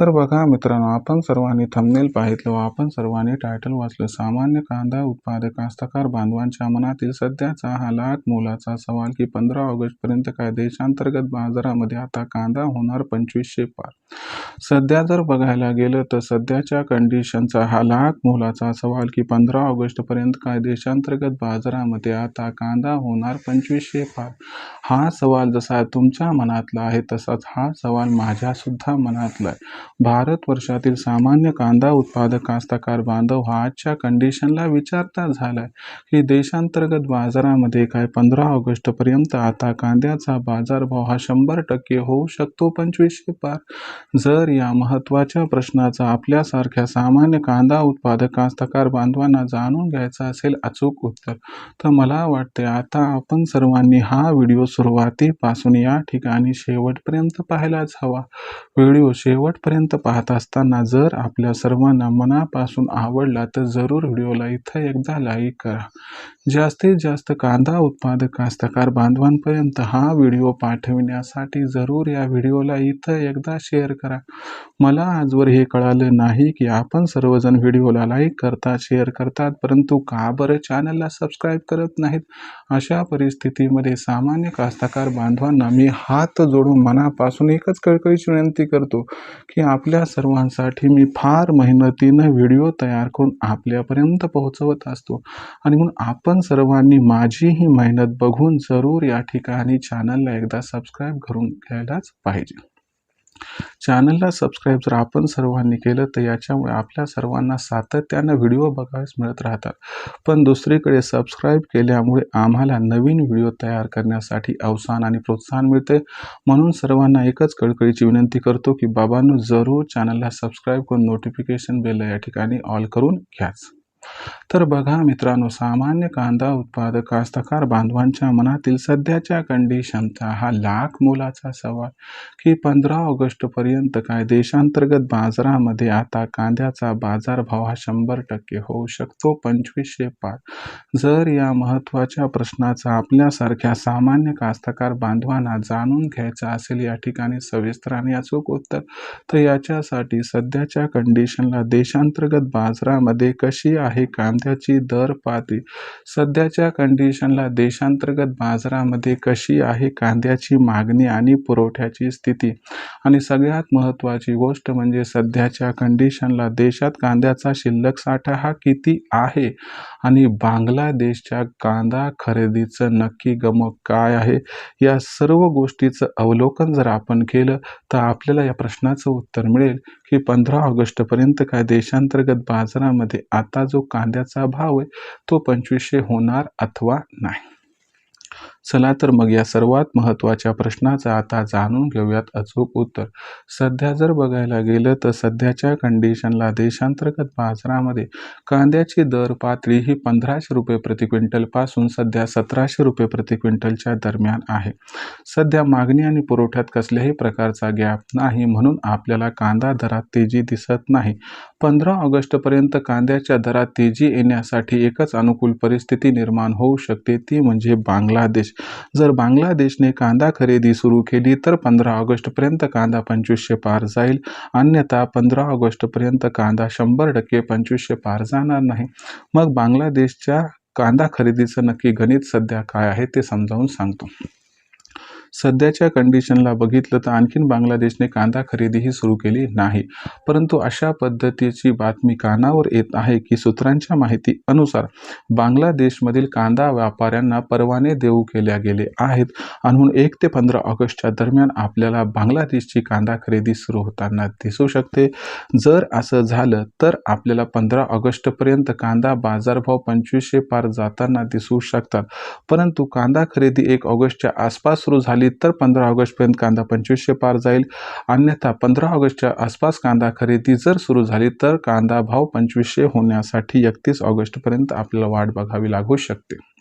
तर बघा मित्रांनो आपण सर्वांनी थंबनेल पाहितलो व आपण सर्वांनी टायटल वाचलं. सामान्य कांदा उत्पादक कास्तकार बांधवांच्या मनातील सध्याचा हा लाख मोलाचा सवाल की पंधरा ऑगस्टपर्यंत काय देशांतर्गत बाजारामध्ये आता कांदा होणार पंचवीसशे पार. सध्या जर बघायला गेलं तर सध्याच्या कंडिशनचा हा लाख मोलाचा सवाल की पंधरा ऑगस्टपर्यंत काय देशांतर्गत बाजारामध्ये आता कांदा होणार पंचवीसशे पार. हा सवाल जसा तुमच्या मनातला आहे तसाच हा सवाल माझ्यासुद्धा मनात घातलाय भारत वर्षातील सामान्य कांदा उत्पादक कास्तकार बांधव हा आजच्या कंडिशनला विचारता झालाय की देशांतर्गत बाजारामध्ये काय पंधरा ऑगस्टपर्यंत आता कांद्याचा बाजारभाव हा शंभर टक्के होऊ शकतो पंचवीसशे पार? जर या महत्त्वाच्या प्रश्नाचा आपल्यासारख्या सामान्य कांदा उत्पादक कास्तकार बांधवांना जाणून घ्यायचा असेल अचूक उत्तर तर मला वाटते आता आपण सर्वांनी हा व्हिडिओ सुरुवातीपासून या ठिकाणी शेवटपर्यंत पाहायलाच हवा. व्हिडिओ शेवटपर्यंत पाहत असताना जर आपल्या सर्वांना मनापासून आवडला तर जरूर व्हिडिओला इथं एकदा लाईक करा. जास्तीत जास्त कांदा उत्पादक कास्तकार बांधवांपर्यंत हा व्हिडिओ पाठविण्यासाठी जरूर या व्हिडिओला इथं एकदा शेअर करा. मला आजवर हे कळालं नाही की आपण सर्वजण व्हिडिओला लाईक करतात शेअर करतात परंतु का बरं चॅनलला सबस्क्राईब करत नाहीत? अशा परिस्थितीमध्ये सामान्य कास्तकार बांधवांना मी हात जोडून मनापासून एकच कळकळीची विनंती करतो की आपल्या सर्वांसाठी मी फार मेहनतीनं व्हिडिओ तयार करून आपल्यापर्यंत पोहोचवत असतो. आणि म्हणून आपण आपण सर्वांनी माझी ही मेहनत बघून जरूर या ठिकाणी चॅनलला एकदा सबस्क्राईब करून घ्यायलाच पाहिजे. चॅनलला सबस्क्राईब जर आपण सर्वांनी केलं तर याच्यामुळे आपल्या सर्वांना सातत्यानं व्हिडिओ बघायला मिळत राहतात. पण दुसरीकडे सबस्क्राईब केल्यामुळे आम्हाला नवीन व्हिडिओ तयार करण्यासाठी अवसान आणि प्रोत्साहन मिळते. म्हणून सर्वांना एकच कळकळीची विनंती करतो की बाबांनो जरूर चॅनलला सबस्क्राईब करून नोटिफिकेशन बेल या ठिकाणी ऑल करून घ्याच. तर बघा मित्रांनो सामान्य कांदा उत्पादक कास्तकार बांधवांच्या मनातील सध्याच्या कंडिशनचा हा लाख मोलाचा सवाल की पंधरा ऑगस्टपर्यंत काय देशांतर्गत बाजारामध्ये आता कांद्याचा बाजारभाव हा शंभर टक्के होऊ शकतो? पंचवीसशे पाच. जर या महत्त्वाच्या प्रश्नाचा आपल्यासारख्या सामान्य कास्तकार बांधवांना जाणून घ्यायचा असेल या ठिकाणी सविस्तर आणि अचूक उत्तर तर याच्यासाठी सध्याच्या कंडिशनला देशांतर्गत बाजारामध्ये कशी आहे कांद्याची दर पातळी सध्याच्या कंडिशनला देशांतर्गत बाजारामध्ये कशी आहे कांद्याची मागणी आणि पुरवठ्याची स्थिती? आणि सगळ्यात महत्त्वाची गोष्ट म्हणजे सध्याच्या कंडिशनला देशात कांद्याचा शिल्लक साठा हा किती आहे? आणि बांगलादेशच्या कांदा खरेदीचं नक्की गमक काय आहे? या सर्व गोष्टीचं अवलोकन जर आपण केलं तर आपल्याला या प्रश्नाचं उत्तर मिळेल की पंधरा ऑगस्टपर्यंत काय देशांतर्गत बाजारामध्ये आता जो कांद्याचा भाव आहे तो पंचवीसशे होणार अथवा नाही. चला तर मग या सर्वात महत्त्वाच्या प्रश्नाचं आता जाणून घेऊयात अचूक उत्तर. सध्या जर बघायला गेलं तर सध्याच्या कंडिशनला देशांतर्गत बाजारामध्ये कांद्याची दर पातळी ही पंधराशे रुपये प्रति क्विंटलपासून सध्या सतराशे रुपये प्रति क्विंटलच्या दरम्यान आहे. सध्या मागणी आणि पुरवठ्यात कसल्याही प्रकारचा गॅप नाही म्हणून आपल्याला कांदा दरात तेजी दिसत नाही. पंधरा ऑगस्टपर्यंत कांद्याच्या दरात तेजी येण्यासाठी एकच अनुकूल परिस्थिती निर्माण होऊ शकते ती म्हणजे बांगलादेश. जर बांगलादेशने कांदा खरेदी सुरू केली तर पंधरा ऑगस्टपर्यंत कांदा पंचवीसशे पार जाईल. अन्यथा पंधरा ऑगस्टपर्यंत कांदा शंभर टक्के पंचवीसशे पार जाणार नाही. मग बांगलादेशच्या कांदा खरेदीचं नक्की गणित सध्या काय आहे ते समजावून सांगतो. सध्याच्या कंडिशनला बघितलं तर आणखीन बांगलादेशने कांदा खरेदीही सुरू केली नाही. परंतु अशा पद्धतीची बातमी कानावर येत आहे की सूत्रांच्या माहिती अनुसार बांगलादेशमधील कांदा व्यापाऱ्यांना परवाने देऊ केल्या गेले आहेत. आणि म्हणून एक ते पंधरा ऑगस्टच्या दरम्यान आपल्याला बांगलादेशची कांदा खरेदी सुरू होताना दिसू शकते. जर असं झालं तर आपल्याला पंधरा ऑगस्टपर्यंत कांदा बाजारभाव पंचवीसशे पार जाताना दिसू शकतात. परंतु कांदा खरेदी एक ऑगस्टच्या आसपास सुरू झाली तर पंधरा ऑगस्टपर्यंत कांदा पंचवीसशे पार जाईल. अन्यथा पंधरा ऑगस्टच्या आसपास कांदा खरेदी जर सुरू झाली तर कांदा भाव पंचवीसशे होण्यासाठी एकतीस ऑगस्टपर्यंत आपल्याला वाट बघावी लागू शकते.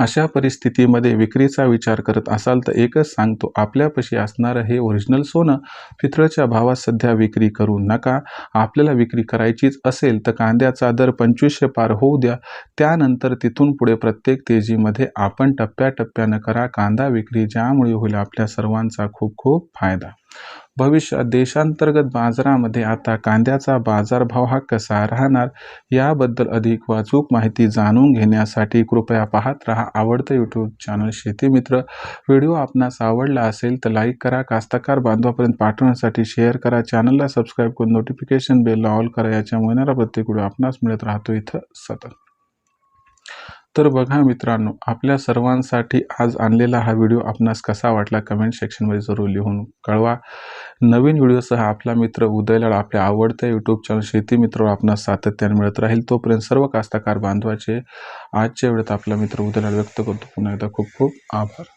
अशा परिस्थितीमध्ये विक्रीचा विचार करत असाल तर एकच सांगतो आपल्यापाशी असणारं हे ओरिजिनल सोनं पितळच्या भावात सध्या विक्री करू नका. आपल्याला विक्री करायचीच असेल तर कांद्याचा दर पंचवीसशे पार होऊ द्या. त्यानंतर तिथून पुढे प्रत्येक तेजीमध्ये आपण टप्प्याटप्प्यानं करा कांदा विक्री ज्यामुळे होईल आपल्या सर्वांचा खूप खूप फायदा. भविष्यात देशांतर्गत बाजारामध्ये आता कांद्याचा बाजारभाव हा कसा राहणार याबद्दल अधिक वाचूक माहिती जाणून घेण्यासाठी कृपया पाहत रहा आवडतं यूट्यूब चॅनल शेती मित्र. व्हिडिओ आपणास आवडला असेल तर लाईक करा कास्तकार बांधवापर्यंत पाठवण्यासाठी शेअर करा. चॅनलला सबस्क्राईब करून नोटिफिकेशन बेल ऑल करा याच्यामुळे येणारा प्रत्येक व्हिडिओ आपणास मिळत राहतो इथं सतत. तर बघा मित्रांनो आपल्या सर्वांसाठी आज आणलेला हा व्हिडिओ आपणास कसा वाटला कमेंट सेक्शनमध्ये जरूर लिहून कळवा. नवीन व्हिडिओसह आपला मित्र उदयलाड आपल्या आवडत्या यूट्यूब चॅनल शेती मित्र आपणास सातत्याने मिळत राहील. तोपर्यंत सर्व कास्तकार बांधवाचे आजच्या वेळेत आपला मित्र उदयलाड व्यक्त करतो. पुन्हा एकदा खूप खूप आभार.